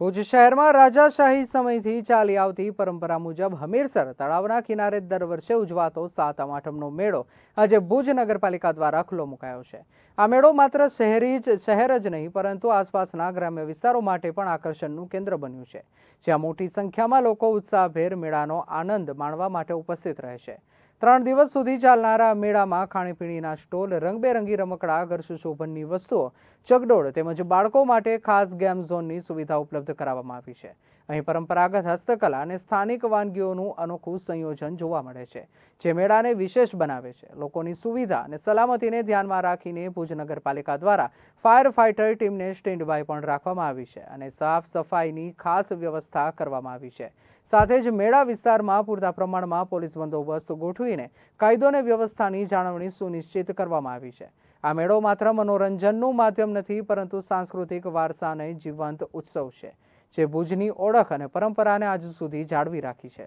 ભુજ શહેરમાં રાજાશાહી સમયથી ચાલી આવતી પરંપરા મુજબ હમીરસર તળાવના કિનારે દર વર્ષે ઉજવાતો સાતમ આઠમનો મેળો આજે ભુજ નગરપાલિકા દ્વારા ખુલ્લો મુકાયો છે. આ મેળો માત્ર શહેરી જ, શહેર જ નહીં, પરંતુ આસપાસના ગ્રામ્ય વિસ્તારો માટે પણ આકર્ષણનું કેન્દ્ર બન્યું છે. જ્યાં મોટી સંખ્યામાં લોકો ઉત્સાહભેર મેળાનો આનંદ માણવા માટે ઉપસ્થિત રહે છે. ત્રણ દિવસ સુધી ચાલનારા મેળામાં ખાણીપીણીના સ્ટોલ, રંગબેરંગી રમકડા, ઘર સુશોભનની વસ્તુઓ, ચગડોળ તેમજ બાળકો માટે ખાસ ગેમ ઝોનની સુવિધા ઉપલબ્ધ કરાવવામાં આવી છે. અહીં પરંપરાગત હસ્તકલા અને સ્થાનિક વાનગીઓનું અનોખું સંયોજન જોવા મળે છે, જે મેળાને વિશેષ બનાવે છે. લોકોની સુવિધા અને સલામતીને ધ્યાનમાં રાખીને ભુજ નગરપાલિકા દ્વારા ફાયર ફાઇટર ટીમને સ્ટેન્ડ બાય પણ રાખવામાં આવી છે અને સાફ સફાઈની ખાસ વ્યવસ્થા કરવામાં આવી છે. સાથે જ મેળા વિસ્તારમાં પૂરતા પ્રમાણમાં પોલીસ બંદોબસ્ત ગોઠવીને કાયદો અને વ્યવસ્થાની જાળવણી સુનિશ્ચિત કરવામાં આવી છે. આ મેળો માત્ર મનોરંજનનું માધ્યમ નથી, પરંતુ સાંસ્કૃતિક વારસાને જીવંત ઉત્સવ છે, જે ભુજની ઓળખ અને પરંપરાને આજ સુધી જાળવી રાખી છે.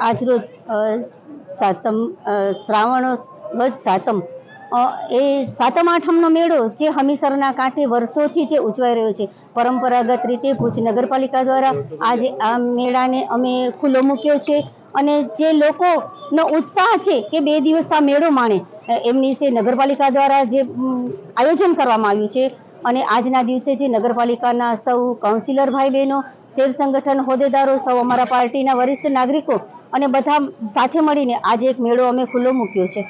આજરોજ સાતમ શ્રાવણ વધ સાતમ એ સાતમ આઠમનો મેળો જે હમીસરના કાંઠે વર્ષોથી જે ઉજવાઈ રહ્યો છે. પરંપરાગત રીતે ભુજ નગરપાલિકા દ્વારા આજે આ મેળાને અમે ખુલ્લો મૂક્યો છે અને જે લોકોનો ઉત્સાહ છે કે બે દિવસ આ મેળો માણે એમની છે નગરપાલિકા દ્વારા જે આયોજન કરવામાં આવ્યું છે અને આજના દિવસે જે નગરપાલિકાના સૌ કાઉન્સિલર ભાઈ બહેનો, શેર સંગઠન હોદ્દેદારો, સૌ અમારા પાર્ટીના વરિષ્ઠ નાગરિકો અને બધા સાથે મળીને આજે એક મેળો અમે ખુલ્લો મૂક્યો છે.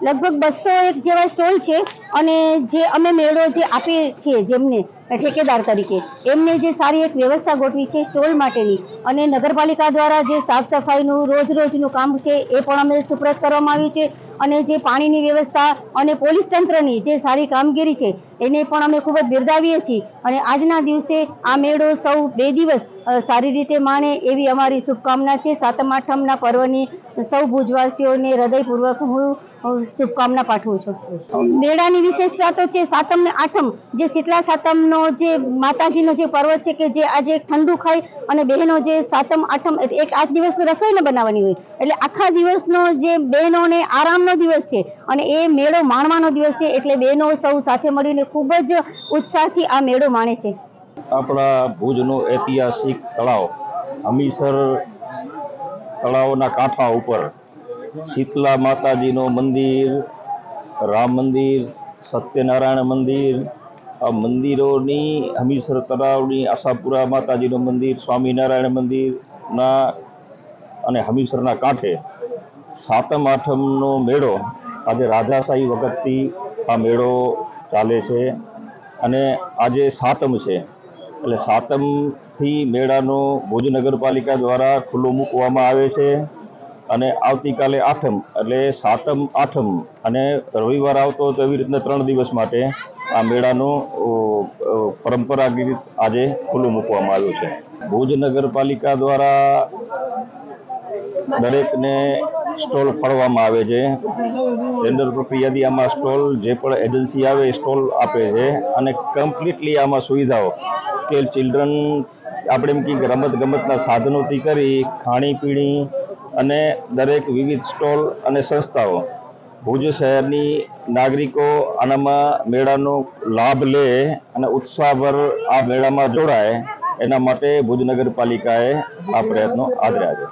લગભગ બસો એક જેવા સ્ટોલ છે અને જે અમે મેળો જે આપીએ છીએ જેમને ઠેકેદાર તરીકે, એમને જે સારી એક વ્યવસ્થા ગોઠવી છે સ્ટોલ માટેની અને નગરપાલિકા દ્વારા જે સાફ સફાઈનું રોજ રોજનું કામ છે એ પણ અમે સુપ્રત કરવામાં આવ્યું છે અને જે પાણીની વ્યવસ્થા અને પોલીસ તંત્રની જે સારી કામગીરી છે એને પણ અમે ખૂબ જ બિરદાવીએ છીએ અને આજના દિવસે આ મેળો સૌ બે દિવસ સારી રીતે માણે એવી અમારી શુભકામના છે. સાતમ આઠમના પર્વની સૌ ભુજવાસીઓને હૃદયપૂર્વક હું શુભકામના પાઠવું છું. મેળાની વિશેષતા તો છે સાતમ ને આઠમ જે શીતળા સાતમનો જે માતાજીનો જે પર્વ છે કે જે આજે ઠંડુ ખાઈ અને બહેનો જે સાતમ આઠમ એક આઠ દિવસ રસોઈ ન બનાવવાની હોય. એટલે આખા દિવસનો જે બહેનોને આરામનો દિવસ છે અને એ મેળો માણવાનો દિવસ છે એટલે બહેનો સૌ સાથે મળીને ખૂબ જ ઉત્સાહથી આ મેળો માણે છે. આપણા ભુજનો ઐતિહાસિક તળાવ હમીસર તળાવના કાંઠા ઉપર શીતલા માતાજીનું મંદિર, રામ મંદિર, સત્યનારાયણ મંદિર, આ મંદિરોની હમીસર તળાવની આશાપુરા માતાજીનું મંદિર, સ્વામિનારાયણ મંદિરના અને હમીસરના કાંઠે સાતમ આઠમનો મેળો આજે રાજાશાહી વખતથી આ મેળો ચાલે છે અને આજે સાતમ છે. એટલે સાતમથી મેળાનો ભુજ નગરપાલિકા દ્વારા ખુલ્લો મૂકવામાં આવે છે. અને આવતીકાલે આઠમ, એટલે સાતમ, આઠમ અને રવિવાર આવતો તો એવી રીતના ત્રણ દિવસ માટે આ મેળાનો પરંપરાગત આજે ખુલ્લું મૂકવામાં આવ્યું છે. ભુજ નગરપાલિકા દ્વારા દરેકને સ્ટોલ ફાળવવામાં આવે છે. ટેન્ડર પ્રક્રિયાથી આમાં સ્ટોલ જે પણ એજન્સી આવે એ સ્ટોલ આપે છે અને કમ્પ્લીટલી આમાં સુવિધાઓ કે ચિલ્ડ્રન, આપણે એમ કહીએ કે રમત ગમતના સાધનોથી કરી ખાણીપીણી અને દરેક વિવિધ સ્ટોલ અને સંસ્થાઓ ભુજ શહેરની નાગરિકો આનામાં મેળાનો લાભ લે અને ઉત્સાહભર આ મેળામાં જોડાય, એના માટે ભુજ નગરપાલિકાએ આ પ્રયત્નો આદર્યા છે.